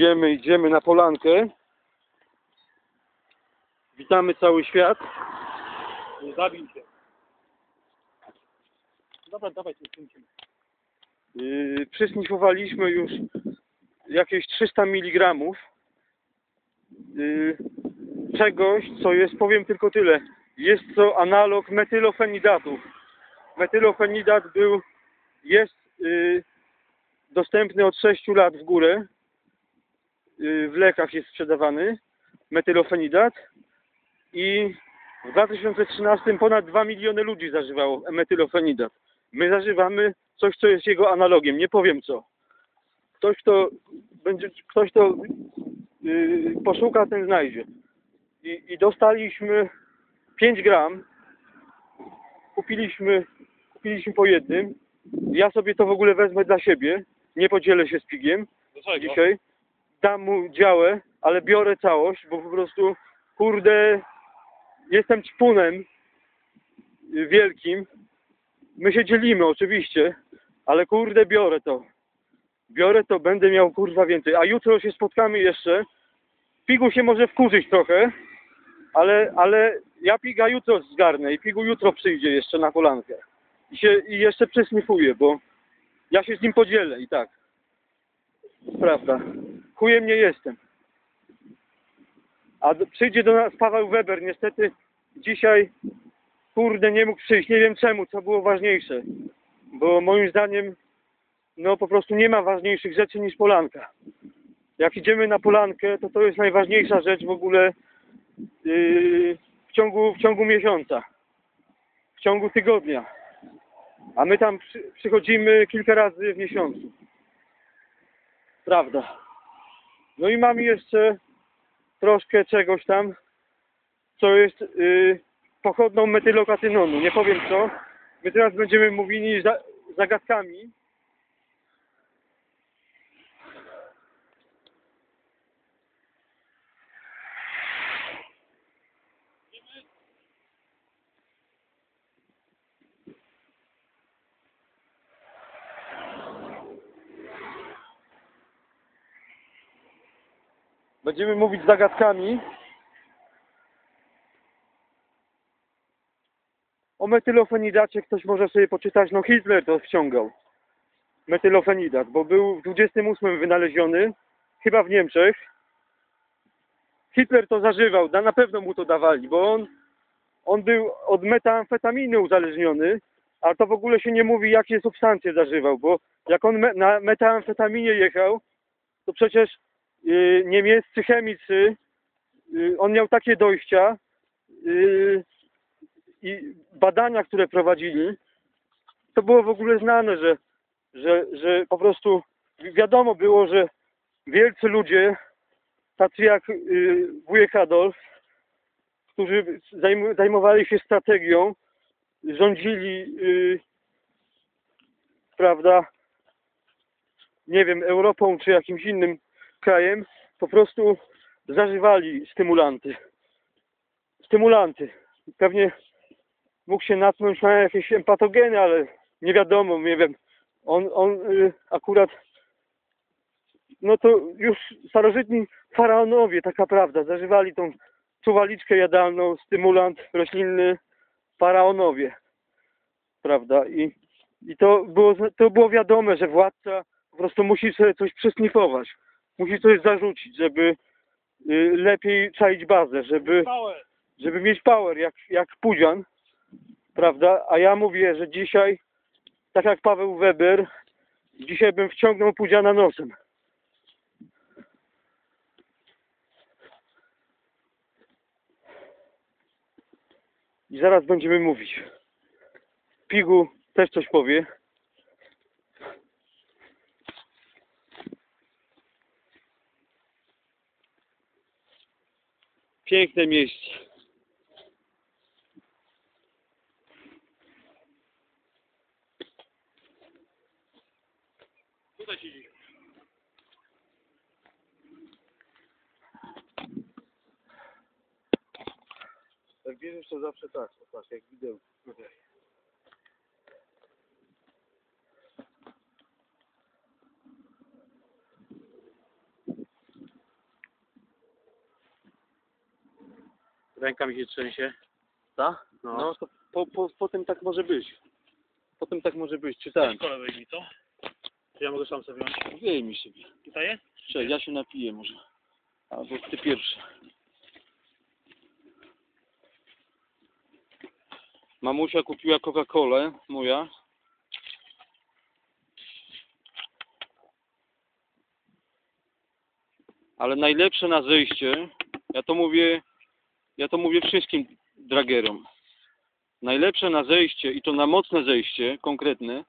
Idziemy, idziemy na polankę. Witamy cały świat. Nie zabij się. Dobra, dawaj tu skręcimy. Yy, przysnifowaliśmy już jakieś 300 mg yy, czegoś, co jest, powiem tylko tyle, jest to analog metylofenidatów. Metylofenidat był, jest yy, dostępny od 6 lat w górę. Yy, w lekach jest sprzedawany metylofenidat i w 2013 ponad 2 miliony ludzi zażywało metylofenidat. My zażywamy coś, co jest jego analogiem, nie powiem co. Ktoś, kto będzie, ktoś, kto yy, poszuka, ten znajdzie. I, I dostaliśmy 5 gram. Kupiliśmy, kupiliśmy po jednym. Ja sobie to w ogóle wezmę dla siebie. Nie podzielę się z pigiem Dlaczego? dzisiaj. Dam mu działę, ale biorę całość, bo po prostu, kurde, jestem ćpunem y, wielkim. My się dzielimy oczywiście, ale kurde, biorę to. Biorę to, będę miał kurwa więcej. A jutro się spotkamy jeszcze. Pigu się może wkurzyć trochę, ale, ale ja piga jutro zgarnę i pigu jutro przyjdzie jeszcze na kolankę. I, się, i jeszcze przesnifuję, bo ja się z nim podzielę i tak. Prawda. Chujem nie jestem. A przyjdzie do nas Paweł Weber. Niestety dzisiaj, kurde, nie mógł przyjść. Nie wiem czemu, co było ważniejsze. Bo moim zdaniem, no po prostu nie ma ważniejszych rzeczy niż polanka. Jak idziemy na polankę, to to jest najważniejsza rzecz w ogóle yy, w, ciągu, w ciągu miesiąca. W ciągu tygodnia. A my tam przy, przychodzimy kilka razy w miesiącu. Prawda. No i mam jeszcze troszkę czegoś tam, co jest yy, pochodną metylokatynonu. Nie powiem co. My teraz będziemy mówili za, zagadkami. Będziemy mówić zagadkami. O metylofenidacie ktoś może sobie poczytać, no Hitler to wciągał. Metylofenidat, bo był w 28 wynaleziony, chyba w Niemczech. Hitler to zażywał, na pewno mu to dawali, bo on, on był od metamfetaminy uzależniony, a to w ogóle się nie mówi, jakie substancje zażywał, bo jak on me, na metamfetaminie jechał, to przecież niemieccy chemicy, y, on miał takie dojścia y, i badania, które prowadzili, to było w ogóle znane, że, że, że po prostu wiadomo było, że wielcy ludzie, tacy jak y, wujek Adolf, którzy zajm, zajmowali się strategią, rządzili, y, prawda, nie wiem, Europą czy jakimś innym krajem, po prostu zażywali stymulanty. Stymulanty. Pewnie mógł się natknąć na jakieś empatogeny, ale nie wiadomo, nie wiem. On, on y, akurat, no to już starożytni faraonowie, taka prawda, zażywali tą czuwaliczkę jadalną, stymulant roślinny, faraonowie, prawda, i, i to, było, to było wiadome, że władca po prostu musi sobie coś przysnifować, musi coś zarzucić, żeby y, lepiej czaić bazę, żeby, Power. żeby mieć power, jak, jak Pudzian, prawda? A ja mówię, że dzisiaj, tak jak Paweł Weber, dzisiaj bym wciągnął Pudziana nosem. I zaraz będziemy mówić. Pigu też coś powie. Piękne miejsce. Tutaj siedzi. Bierzesz to zawsze tak, patrz, jak widzę. Ręka mi się trzęsie. Tak? No. No, to po, po, potem tak może być. Potem tak może być, czytałem. Kolę wyjmij, co? Czy ja mogę sam sobie wziąć? Wyjmij sobie. Tutaj jest? Cześć, ja się napiję może. Albo ty pierwszy. Mamusia kupiła Coca-Colę, moja. Ale najlepsze na zejście, ja to mówię, ja to mówię wszystkim dragerom. Najlepsze na zejście i to na mocne zejście, konkretne,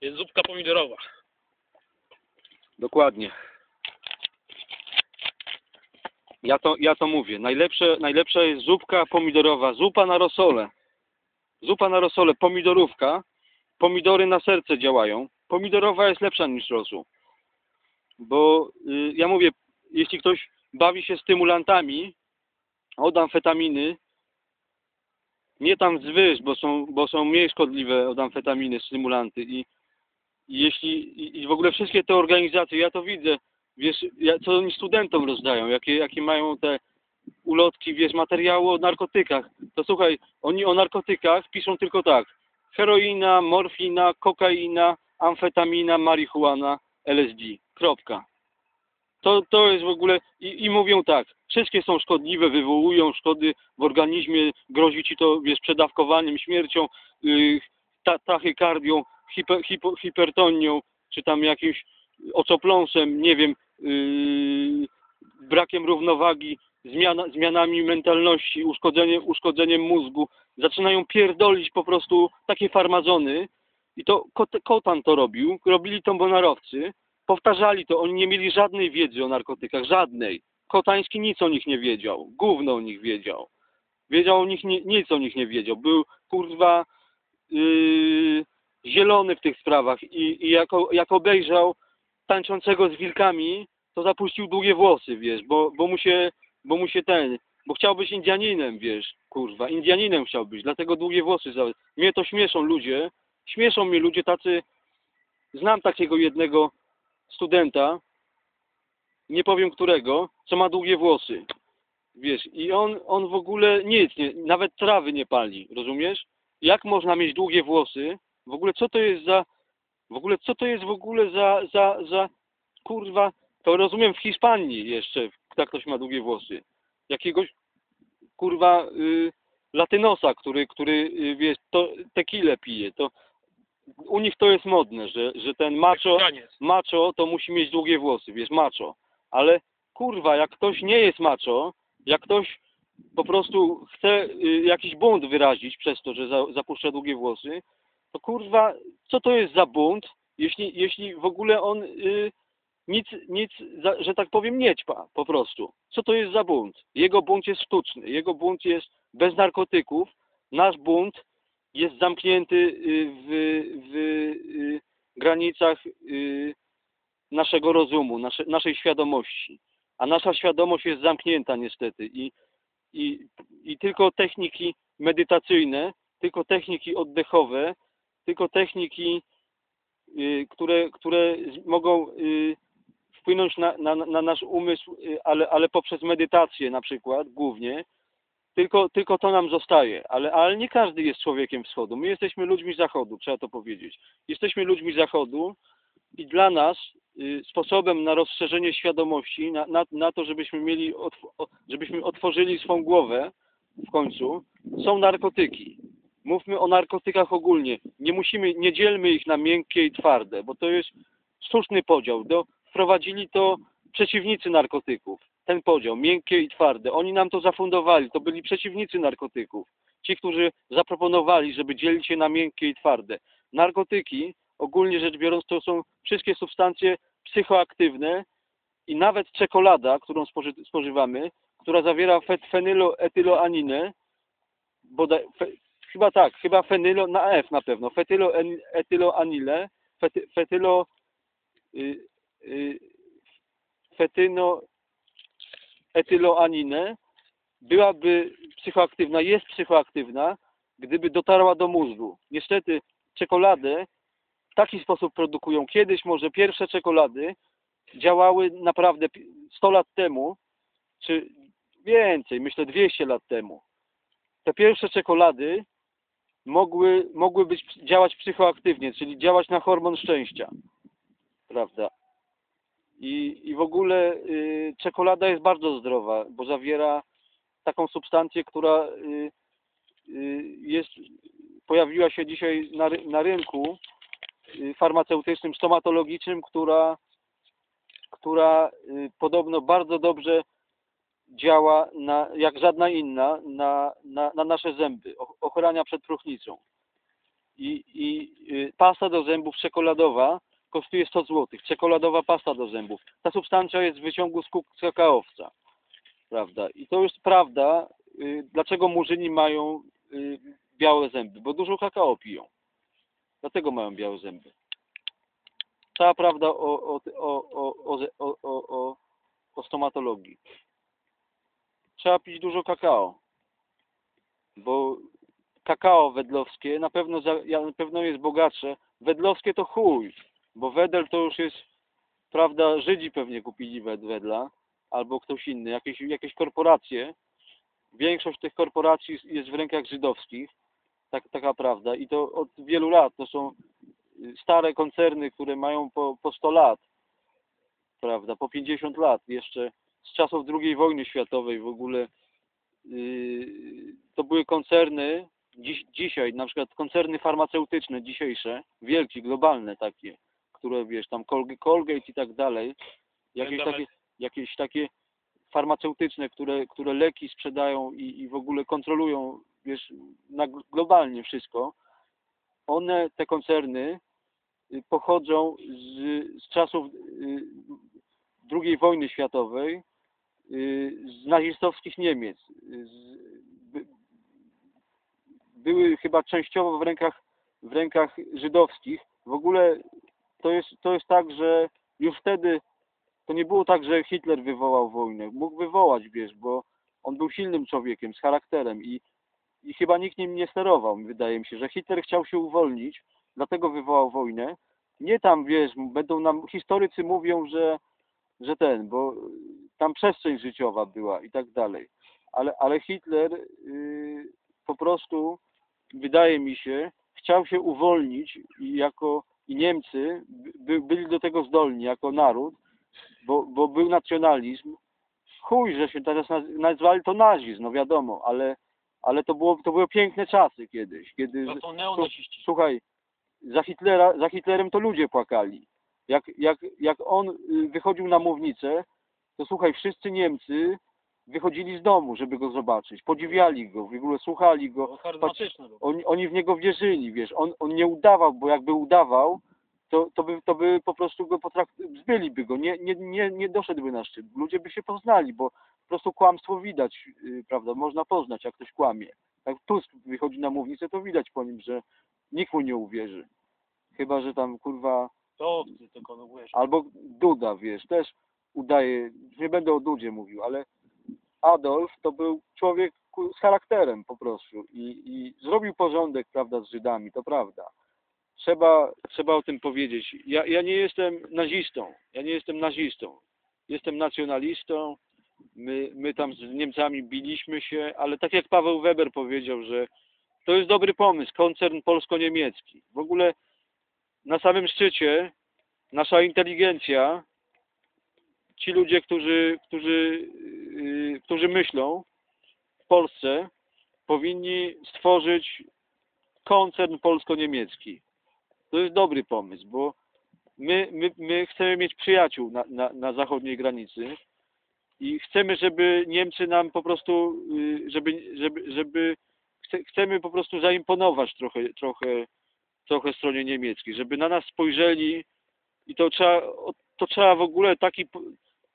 Jest zupka pomidorowa. Dokładnie. Ja to, ja to mówię. Najlepsze, najlepsza jest zupka pomidorowa. Zupa na rosole. Zupa na rosole, pomidorówka. Pomidory na serce działają. Pomidorowa jest lepsza niż rosół. Bo y, ja mówię, jeśli ktoś bawi się stymulantami od amfetaminy, nie tam zwyż, bo są, bo są mniej szkodliwe. Od amfetaminy stymulanty i i jeśli i, w ogóle wszystkie te organizacje, ja to widzę, wiesz, ja, co oni studentom rozdają, jakie, jakie mają te ulotki, wiesz, materiały o narkotykach, to słuchaj, oni o narkotykach piszą tylko tak, heroina, morfina, kokaina, amfetamina, marihuana, LSD, kropka. To, to jest w ogóle, i, i mówią tak, wszystkie są szkodliwe, wywołują szkody w organizmie, grozi ci to, wiesz, przedawkowaniem, śmiercią, yy, ta, tachykardią, hiper, hipo, hipertonią, czy tam jakimś oczopląsem, nie wiem, yy, brakiem równowagi, zmiana, zmianami mentalności, uszkodzeniem, uszkodzeniem mózgu. Zaczynają pierdolić po prostu takie farmazony. I to Kot- Kotan to robił, robili to bonarowcy, powtarzali to, oni nie mieli żadnej wiedzy o narkotykach, żadnej. Kotański nic o nich nie wiedział, gówno o nich wiedział. Wiedział o nich, nie, nic o nich nie wiedział. Był, kurwa, yy, zielony w tych sprawach i, i jak, o- jak obejrzał tańczącego z wilkami, to zapuścił długie włosy, wiesz, bo, bo mu się, bo mu się ten, bo chciał być Indianinem, wiesz, kurwa, Indianinem chciał być, dlatego długie włosy. Mnie to śmieszą ludzie, śmieszą mnie ludzie tacy, znam takiego jednego studenta, nie powiem którego, co ma długie włosy, wiesz, i on, on w ogóle nic, nie, nawet trawy nie pali, rozumiesz? Jak można mieć długie włosy, w ogóle co to jest za, w ogóle co to jest w ogóle za, za, za, kurwa, to rozumiem w Hiszpanii jeszcze, tak ktoś ma długie włosy. Jakiegoś, kurwa, y, latynosa, który, który, y, wiesz, to tequilę pije, to u nich to jest modne, że, że ten macho, macho to musi mieć długie włosy, wiesz, macho. Ale kurwa, jak ktoś nie jest macho, jak ktoś po prostu chce y, jakiś bunt wyrazić przez to, że za, zapuszcza długie włosy, to kurwa, co to jest za bunt, jeśli, jeśli w ogóle on y, nic, nic za, że tak powiem, nie ćpa po prostu. Co to jest za bunt? Jego bunt jest sztuczny, jego bunt jest bez narkotyków, nasz bunt jest zamknięty y, w, w y, granicach y, naszego rozumu, nasze, naszej świadomości. A nasza świadomość jest zamknięta niestety i, i, i tylko techniki medytacyjne, tylko techniki oddechowe, tylko techniki, które, które mogą wpłynąć na, na, na nasz umysł, ale, ale poprzez medytację na przykład głównie, tylko, tylko to nam zostaje. Ale, ale nie każdy jest człowiekiem wschodu. My jesteśmy ludźmi zachodu, trzeba to powiedzieć. Jesteśmy ludźmi zachodu i dla nas y, sposobem na rozszerzenie świadomości, na, na, na to, żebyśmy mieli, otw- żebyśmy otworzyli swą głowę w końcu, są narkotyki. Mówmy o narkotykach ogólnie. Nie musimy, nie dzielmy ich na miękkie i twarde, bo to jest sztuczny podział. Do, wprowadzili to przeciwnicy narkotyków. Ten podział, miękkie i twarde. Oni nam to zafundowali. To byli przeciwnicy narkotyków. Ci, którzy zaproponowali, żeby dzielić je na miękkie i twarde. Narkotyki, ogólnie rzecz biorąc, to są wszystkie substancje psychoaktywne i nawet czekolada, którą spoży, spożywamy, która zawiera fenyloetyloaninę, bodaj, fe, chyba tak, chyba fenylo, na F na pewno, fetyloetyloanilę, fety, fetylo, y, y, fetyno, etyloaninę, byłaby psychoaktywna, jest psychoaktywna, gdyby dotarła do mózgu. Niestety czekoladę w taki sposób produkują. Kiedyś może pierwsze czekolady działały naprawdę pi- 100 lat temu, czy więcej, myślę 200 lat temu. Te pierwsze czekolady mogły, mogły być, działać psychoaktywnie, czyli działać na hormon szczęścia. Prawda? I, i w ogóle y, czekolada jest bardzo zdrowa, bo zawiera taką substancję, która y, y, jest, pojawiła się dzisiaj na, na rynku y, farmaceutycznym, stomatologicznym, która, która y, podobno bardzo dobrze działa na, jak żadna inna na, na, na nasze zęby, ochrania przed próchnicą. I, i y, pasta do zębów czekoladowa kosztuje 100 zł. Czekoladowa pasta do zębów. Ta substancja jest z wyciągu z kakaowca. Prawda? I to jest prawda, y, dlaczego murzyni mają y, białe zęby, bo dużo kakao piją. Dlatego mają białe zęby. Cała prawda o, o, o, o, stomatologii. Trzeba pić dużo kakao. Bo kakao wedlowskie na pewno, za, na pewno jest bogatsze. Wedlowskie to chuj, bo wedel to już jest, prawda, Żydzi pewnie kupili wed, wedla, albo ktoś inny, jakieś, jakieś korporacje. Większość tych korporacji jest w rękach żydowskich, tak, taka prawda. I to od wielu lat. To są stare koncerny, które mają po, po 100 lat, prawda, po 50 lat jeszcze z czasów II wojny światowej w ogóle yy, to były koncerny dziś, dzisiaj, na przykład koncerny farmaceutyczne dzisiejsze, wielkie, globalne takie, które wiesz, tam Colg- Colgate i tak dalej, jakieś takie, jakieś takie farmaceutyczne, które, które leki sprzedają i, i w ogóle kontrolują, wiesz, na, globalnie wszystko, one, te koncerny y, pochodzą z, z czasów y, II wojny światowej, y, z nazistowskich Niemiec. Z, by, były chyba częściowo w rękach, w rękach żydowskich. W ogóle to jest, to jest tak, że już wtedy to nie było tak, że Hitler wywołał wojnę. Mógł wywołać, wiesz, bo on był silnym człowiekiem, z charakterem i, i chyba nikt nim nie sterował. Wydaje mi się, że Hitler chciał się uwolnić, dlatego wywołał wojnę. Nie tam, wiesz, będą nam, historycy mówią, że, że ten, bo tam przestrzeń życiowa była i tak dalej. Ale, ale Hitler yy, po prostu, wydaje mi się, chciał się uwolnić jako i Niemcy by, byli do tego zdolni jako naród, bo, bo był nacjonalizm. Chuj, że się teraz naz- nazwali to nazizm, no wiadomo, ale, ale to, było, to były piękne czasy kiedyś, kiedy... To są neonaziści. Słuchaj, za Hitlera, za Hitlerem to ludzie płakali. Jak, jak, jak on y, wychodził na mównicę, to słuchaj, wszyscy Niemcy wychodzili z domu, żeby go zobaczyć. Podziwiali go, w ogóle słuchali go. To charyzmatyczne było. Oni, oni w niego wierzyli, wiesz. On, on nie udawał, bo jakby udawał, to, to, by, to by po prostu go potrakt... zbyliby go. Nie, nie, nie, nie doszedłby na szczyt. Ludzie by się poznali, bo po prostu kłamstwo widać, yy, prawda? Można poznać, jak ktoś kłamie. Jak Tusk wychodzi na mównicę, to widać po nim, że nikt mu nie uwierzy. Chyba, że tam kurwa, To ty tylko no wiesz. albo Duda, wiesz, też udaje, nie będę o Dudzie mówił, ale Adolf to był człowiek z charakterem po prostu i, i zrobił porządek, prawda, z Żydami, to prawda. Trzeba, trzeba o tym powiedzieć. Ja, ja nie jestem nazistą, ja nie jestem nazistą. Jestem nacjonalistą, my, my tam z Niemcami biliśmy się, ale tak jak Paweł Weber powiedział, że to jest dobry pomysł, koncern polsko-niemiecki. W ogóle na samym szczycie nasza inteligencja, ci ludzie, którzy, którzy, yy, którzy myślą w Polsce, powinni stworzyć koncern polsko-niemiecki. To jest dobry pomysł, bo my, my, my chcemy mieć przyjaciół na, na, na zachodniej granicy i chcemy, żeby Niemcy nam po prostu, yy, żeby, żeby, żeby chce, chcemy po prostu zaimponować trochę, trochę, trochę stronie niemieckiej, żeby na nas spojrzeli i to trzeba, to trzeba w ogóle taki,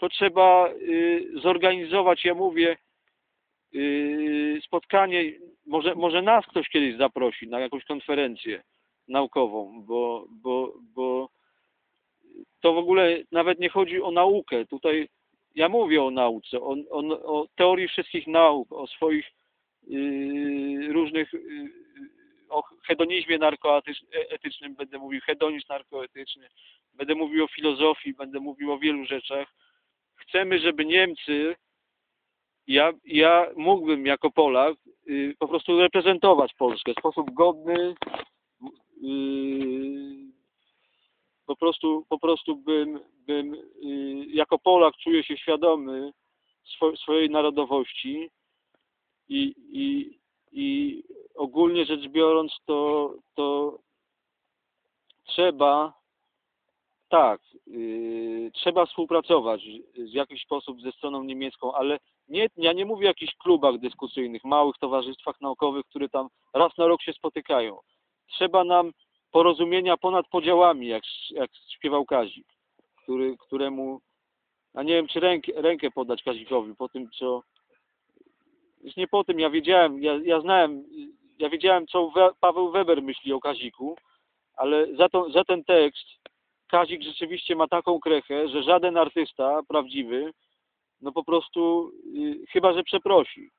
to trzeba y, zorganizować, ja mówię, y, spotkanie, może, może nas ktoś kiedyś zaprosi na jakąś konferencję naukową, bo, bo, bo to w ogóle nawet nie chodzi o naukę. Tutaj ja mówię o nauce, o, o, o teorii wszystkich nauk, o swoich yy, różnych, o hedonizmie narkoetycznym będę mówił, hedonizm narkoetyczny, będę mówił o filozofii, będę mówił o wielu rzeczach. Chcemy, żeby Niemcy ja, ja mógłbym jako Polak y, po prostu reprezentować Polskę w sposób godny. y, po prostu, po prostu bym, bym y, jako Polak czuję się świadomy swo, swojej narodowości i, i, i ogólnie rzecz biorąc to, to trzeba tak, yy, trzeba współpracować w jakiś sposób ze stroną niemiecką, ale nie, ja nie mówię o jakichś klubach dyskusyjnych, małych towarzystwach naukowych, które tam raz na rok się spotykają. Trzeba nam porozumienia ponad podziałami, jak, jak śpiewał Kazik, który, któremu, a nie wiem, czy rękę, rękę podać Kazikowi po tym, co... Już nie po tym, ja wiedziałem, ja, ja znałem, ja wiedziałem, co We, Paweł Weber myśli o Kaziku, ale za, to, za ten tekst Kazik rzeczywiście ma taką krechę, że żaden artysta prawdziwy, no po prostu, y, chyba że przeprosi.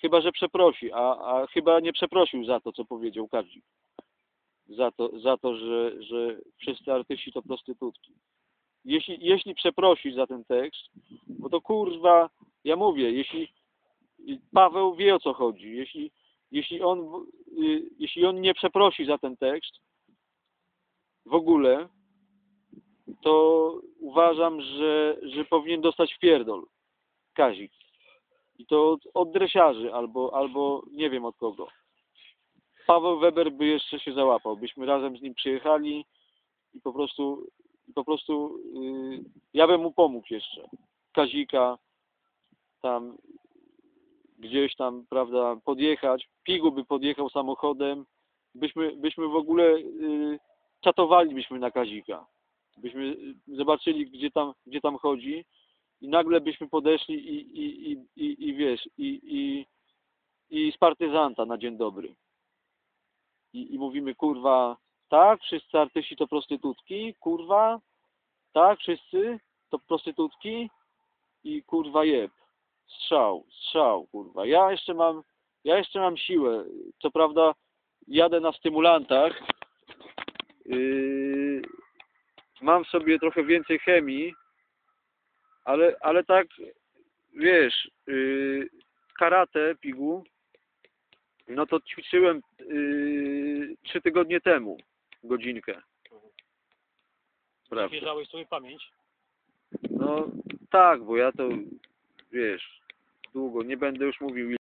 Chyba że przeprosi, a, a chyba nie przeprosił za to, co powiedział Kazik. Za to, za to że, że wszyscy artyści to prostytutki. Jeśli, jeśli przeprosi za ten tekst, bo to kurwa, ja mówię, jeśli Paweł wie o co chodzi, jeśli, jeśli, on, y, jeśli on nie przeprosi za ten tekst, w ogóle, to uważam, że, że powinien dostać pierdol Kazik. I to od, od dresiarzy albo, albo nie wiem od kogo. Paweł Weber by jeszcze się załapał. Byśmy razem z nim przyjechali i po prostu, po prostu yy, ja bym mu pomógł jeszcze. Kazika tam gdzieś tam, prawda, podjechać. Pigu by podjechał samochodem. Byśmy, byśmy w ogóle yy, czatowalibyśmy na Kazika. Byśmy y, zobaczyli, gdzie tam, gdzie tam chodzi i nagle byśmy podeszli i, i, i, i, i wiesz, i, i, i z partyzanta na dzień dobry. I, I mówimy, kurwa, tak, wszyscy artyści to prostytutki, kurwa, tak, wszyscy to prostytutki i kurwa jeb. Strzał, strzał, kurwa. Ja jeszcze mam, ja jeszcze mam siłę. Co prawda jadę na stymulantach, Yy, mam w sobie trochę więcej chemii, ale, ale tak, wiesz, yy, karate, pigu, no to ćwiczyłem yy, trzy tygodnie temu, godzinkę. Prawda. Świeżałeś sobie pamięć. No tak, bo ja to, wiesz, długo, nie będę już mówił